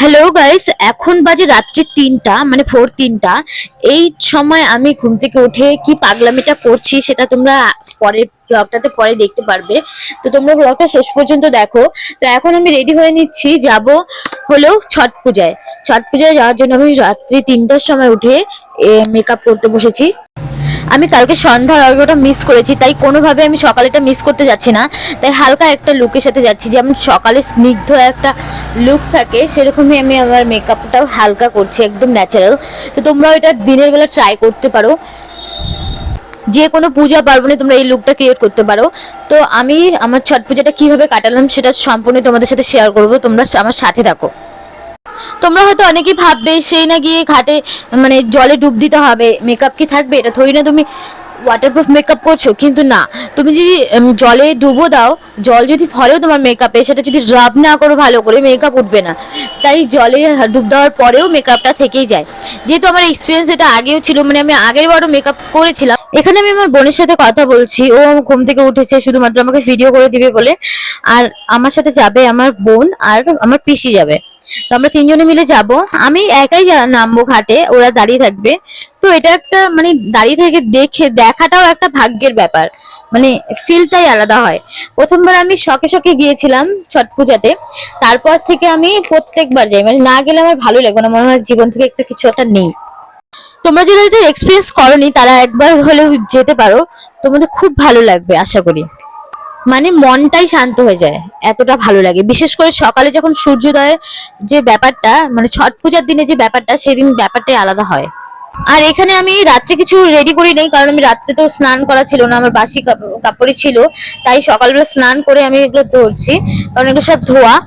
Hello guys এখন বাজে রাত্রি তিনটা মানে ফোর তিনটা। এই সময় আমি ঘুম থেকে উঠে কি পাগলামিটা করছি সেটা তোমরা পরের ব্লগটাতে পরে দেখতে পারবে। তো তোমরা ব্লগটা শেষ পর্যন্ত দেখো। তো এখন আমি রেডি হয়ে নিচ্ছি, যাব হলো ছট পূজায়। ছট পূজায় যাওয়ার জন্য আমি রাত্রি তিনটার সময় উঠে মেকআপ করতে বসেছি। আমি কালকে সন্ধ্যার অর্ঘটা মিস করেছি, তাই কোনোভাবে আমি সকালেটা মিস করতে যাচ্ছি না। তাই হালকা একটা লুকের সাথে যাচ্ছি, যেমন সকালে স্নিগ্ধ একটা লুক থাকে, সেরকমই আমি আমার মেকআপটাও হালকা করছি, একদম ন্যাচারাল তো তোমরাও এটা দিনের বেলা ট্রাই করতে পারো। যে কোনো পূজা পার্বণে তোমরা এই লুকটা ক্রিয়েট করতে পারো। তো আমি আমার ছট পূজাটা কীভাবে কাটালাম সেটা সম্পূর্ণ তোমাদের সাথে শেয়ার করব, তোমরা আমার সাথে থাকো। তোমরা হয়তো অনেকেই ভাববে, সেই না গিয়ে ঘাটে মানে জলে ডুব দিতে হবে। মেকআপ কি থাকবে? এটা থরি না তুমি ওয়াটারপ্রুফ মেকআপ করছ, কিন্তু না। তুমি যদি জলে ডুবো দাও, জল যদি ফলেও তোমার মেকআপে সেটা যদি রাব না করো ভালো করে মেকআপ উঠবে না। তাই জলে ডুব দেওয়ার পরেও মেকআপটা থেকেই যায়। যেহেতু আমার এক্সপিরিয়েন্স এটা আগেও ছিল মানে আমি আগের বারও মেকআপ করেছিলাম। এখানে আমি আমার বোনের সাথে কথা বলছি। ও ঘুম থেকে উঠেছে, শুধুমাত্র আমাকে ভিডিও করে দিবে বলে। আর আমার সাথে যাবে আমার বোন, আর আমার পিসি যাবে। তো আমরা তিনজনে মিলে যাব। আমি একাই নামবো ঘাটে, ওরা দাঁড়িয়ে থাকবে। তো এটা একটা মানে দাঁড়িয়ে থেকে দেখে, দেখাটাও একটা ভাগ্যের ব্যাপার। মানে ফিলটাই আলাদা হয়। প্রথমবার আমি শখে শখে গিয়েছিলাম ছট পূজাতে। তারপর থেকে আমি প্রত্যেকবার যাই। মানে না গেলে আমার ভালো লাগবে না, মনে হয় জীবন থেকে একটা কিছু একটা নেই। তোমরা যারা এটা এক্সপিরিয়েন্স করনি, তারা একবার হলেও যেতে পারো। তোমাদের খুব ভালো লাগবে, আশা করি। মানে মনটাই শান্ত হয়ে যায়, এতটা ভালো লাগে। বিশেষ করে সকালে যখন সূর্যোদয়ের যে ব্যাপারটা মানে ছট পূজার দিনে যে ব্যাপারটা, সেদিন ব্যাপারটাই আলাদা হয়। আর এখানে আমি রাত্রে কিছু রেডি করি নেই, কারণ আমি রাত্রে তো স্নান করা ছিল না, আমার বাসি কাপ- কাপড়ই ছিল। তাই সকালবেলা স্নান করে আমি এগুলো ধরছি, কারণ এগুলো সব ধোয়া।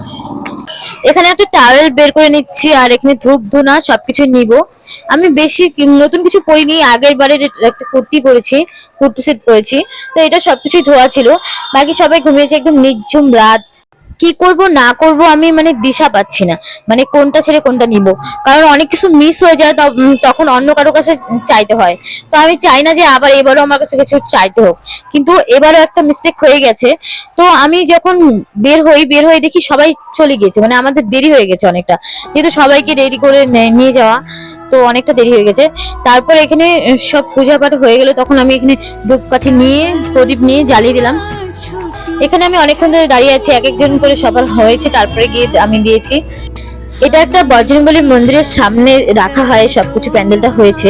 এখানে একটা টাওয়েল বের করে নিচ্ছি আর এখানে ধূপ ধুনা সবকিছু নিব। আমি বেশি নতুন কিছু পরিনি, আগের বারের একটা কুর্তি পরেছি, কুর্তি সেট পরেছি। তো এটা সবকিছুই ধোয়া ছিল। বাকি সবাই ঘুমিয়েছে একদম নির্ঝুম রাত। কি করব, না করব, আমি মানে দিশা পাচ্ছি না। মানে কোনটা ছেড়ে কোনটা নিব। কারণ অনেক কিছু মিস হয়ে যায় তখন অন্য কারও কাছে চাইতে হয়। তো আমি চাই না যে আবার এবারও আমার কাছে কিছু চাইতে হোক। কিন্তু এবারও একটা মিস্টেক হয়ে গেছে। তো আমি যখন বের হই, বের হয়ে দেখি সবাই চলে গিয়েছে। মানে আমাদের দেরি হয়ে গেছে অনেকটা। যেহেতু সবাইকে রেডি করে নিয়ে যাওয়া, তো অনেকটা দেরি হয়ে গেছে। তারপর এখানে সব পূজা পাঠ হয়ে গেল। তখন আমি এখানে ধূপকাঠি নিয়ে, প্রদীপ নিয়ে জ্বালিয়ে দিলাম। এখানে আমি অনেকক্ষণ ধরে দাঁড়িয়ে আছি, এক একজন করে সবার হয়েছে, তারপরে গিয়ে আমি দিয়েছি। এটা একটা বজরংবলীর মন্দিরের সামনে রাখা হয়, সবকিছু প্যান্ডেলটা হয়েছে।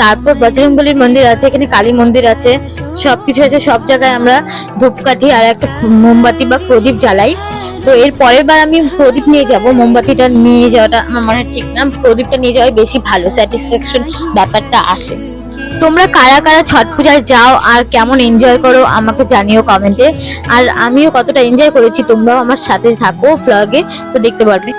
তারপর বজরংবলীর মন্দির আছে, এখানে কালী মন্দির আছে, সবকিছু আছে সব জায়গায় আমরা ধূপকাঠি আর একটা মোমবাতি বা প্রদীপ জ্বালাই। তো এর পরের বার আমি প্রদীপ নিয়ে যাব, মোমবাতিটা নিয়ে যাওয়াটা আমার মনে হয় ঠিক না, প্রদীপটা নিয়ে যাওয়াই বেশি ভালো, স্যাটিসফ্যাকশন ব্যাপারটা আসে। তোমরা কারা কারা ছট পূজায় যাও আর কেমন এনজয় করো আমাকে জানিও কমেন্টে আর আমিও কতটা এনজয় করেছি তোমরাও আমার সাথে থাকো ব্লগে তো দেখতে পারবে।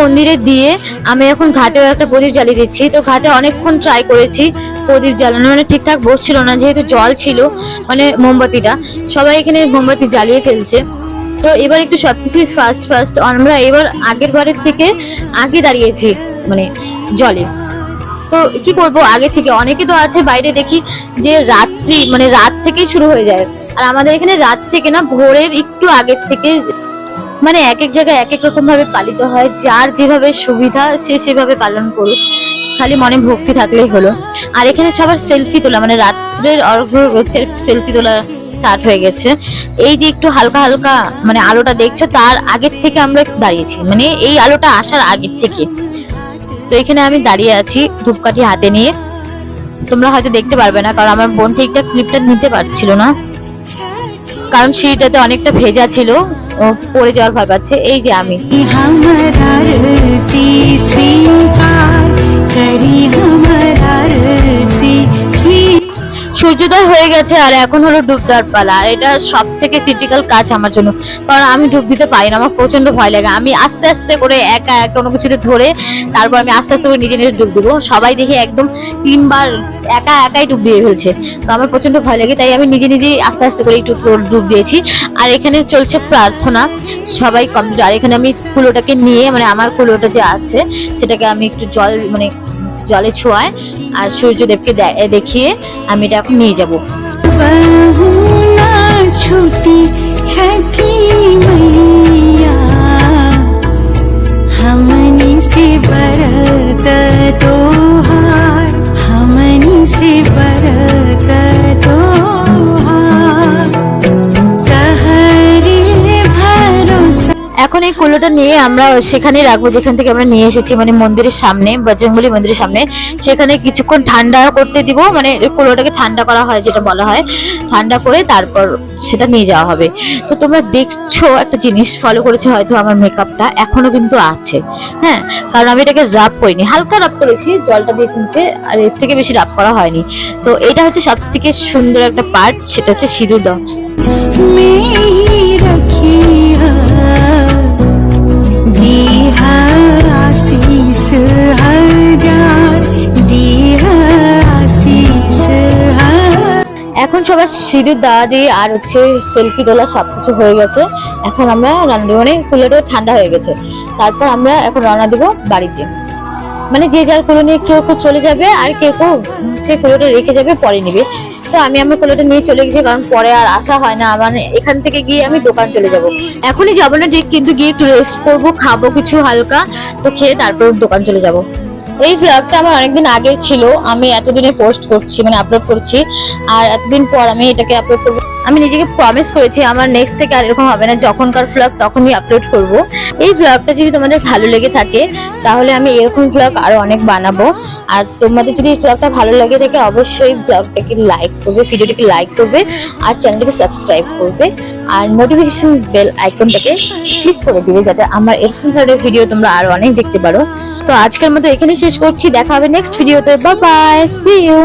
মন্দিরে দিয়ে আমি এখন ঘাটেও একটা প্রদীপ জ্বালিয়ে দিচ্ছি। তো ঘাটে অনেকক্ষণ ট্রাই করেছি প্রদীপ জ্বালানো মানে ঠিকঠাক বসছিল না, যেহেতু জল ছিল মানে মোমবাতিটা। সবাই এখানে মোমবাতি জ্বালিয়ে ফেলছে। তো এবার একটু সবকিছুই ফার্স্ট ফার্স্ট আমরা এবার আগের বারের থেকে আগে দাঁড়িয়েছি মানে জলে। তো কি করব আগে থেকে? অনেকে তো আছে বাইরে দেখি যে রাত্রি মানে রাত থেকেই শুরু হয়ে যায়। আর আমাদের এখানে রাত থেকে না, ভোরের একটু আগের থেকে মানে এক এক জায়গায় এক এক রকম ভাবে পালিত হয়, যার যেভাবে সুবিধা সে সেভাবে পালন করুক। খালি মনে ভক্তি থাকলেই হলো। আর এখানে সবার সেলফি তোলা মানে রাত্রের অর্ঘ্য সেলফি তোলা স্টার্ট হয়ে গেছে। এই যে একটু হালকা হালকা মানে আলোটা দেখছ, তার আগের থেকে আমরা দাঁড়িয়েছি। মানে এই আলোটা আসার আগের থেকে। তো এখানে আমি দাঁড়িয়ে আছি ধূপকাঠি হাতে নিয়ে। তোমরা হয়তো দেখতে পারবে না, কারণ আমার বোন ঠিকঠাক ক্লিপটা নিতে পারছিল না। কারণ সিঁড়িটাতে অনেকটা ভেজা ছিল পড়ে যাওয়ার ভয় পাচ্ছে। এই যে আমি। সূর্যোদয় হয়ে গেছে আর এখন হলো ডুব দেওয়ার পালা। এটা সব থেকে ক্রিটিক্যাল কাজ আমার জন্য। কারণ আমি ডুব দিতে পারি না, আমার প্রচণ্ড ভয় লাগে। আমি আস্তে আস্তে করে একা একা কোনো কিছুতে ধরে তারপর আমি আস্তে আস্তে করে নিজে নিজে ডুব দিবো। সবাই দেখি একদম তিনবার একা একাই ডুব দিয়ে ফেলছে। তো আমার প্রচণ্ড ভয় লাগে, তাই আমি নিজে নিজেই আস্তে আস্তে করে একটু ডুব- ডুব দিয়েছি। আর এখানে চলছে প্রার্থনা। সবাই কম আর এখানে আমি কুলোটাকে নিয়ে মানে আমার কুলোটা যে আছে, সেটাকে আমি একটু জল মানে জলে ছোঁয়ায় আর সূর্যদেবকে দে- দেখিয়ে আমি এটা এখন নিয়ে যাব बहू ना छूटी छठी मैया हमनी से बरत तोहार हमनी से बरत এখন এই কুলোটা নিয়ে আমরা সেখানে রাখব, যেখান থেকে আমরা নিয়ে এসেছি মানে মন্দিরের সামনে বজরংবলী মন্দিরের সামনে। সেখানে কিছুক্ষণ ঠান্ডা করতে দিব মানে কুলোটাকে ঠান্ডা করা হয়, যেটা বলা হয়। ঠান্ডা করে তারপর সেটা নিয়ে যাওয়া হবে। তো তোমরা দেখছ একটা জিনিস ফলো করেছ হয়তো আমার মেকআপটা এখনও কিন্তু আছে। হ্যাঁ কারণ আমি এটাকে রাব করিনি। হালকা রাব করেছি, জলটা দিয়ে চিনতে আর এর থেকে বেশি রাব করা হয়নি। তো এটা হচ্ছে সব থেকে সুন্দর একটা পার্ট সেটা হচ্ছে সিঁদুর দাও এখন সবার সিঁদুর দেওয়া দিয়ে আর হচ্ছে সেলফি তোলা সবকিছু হয়ে গেছে। এখন আমরা রান্না মানে কুলোটা ঠান্ডা হয়ে গেছে। তারপর আমরা এখন রান্না দিব বাড়িতে। মানে যে যার কুলো নিয়ে কেউ কেউ চলে যাবে আর কেউ কেউ সে কুলোটা রেখে যাবে, পরে নিবে। তো আমি আমার কোলেটা নিয়ে চলে গেছি, কারণ পরে আর আসা হয় না। আমার এখান থেকে গিয়ে আমি দোকান চলে যাব। এখনই যাব না, ঠিক কিন্তু গিয়ে একটু রেস্ট করব, খাব কিছু হালকা, তো খেয়ে তারপর দোকান চলে যাব। এই ব্লগটা আমার অনেকদিন আগে ছিল, আমি এতদিনে পোস্ট করছি মানে আপলোড করছি, আর এতদিন পর আমি এটাকে আপলোড করব। আমি নিজেকে প্রমিস করেছি, আমার নেক্সট থেকে আর এরকম হবে না। যখনকার ব্লগ তখনই আপলোড করব। এই ব্লগটা যদি তোমাদের ভালো লেগে থাকে, তাহলে আমি এরকম ব্লগ আরও অনেক বানাবো। আর তোমাদের যদি এই ভালো লাগে থাকে, অবশ্যই ব্লগটাকে লাইক করবে, ভিডিওটাকে লাইক করবে, আর চ্যানেলটাকে সাবস্ক্রাইব করবে। আর নোটিফিকেশন বেল আইকনটাকে ক্লিক করে দিবে, যাতে আমার এরকম ধরনের ভিডিও তোমরা আরও অনেক দেখতে পারো। তো আজকের মতো এখানে শেষ করছি, দেখা হবে নেক্সট ভিডিওতে বা বাই সি ইউ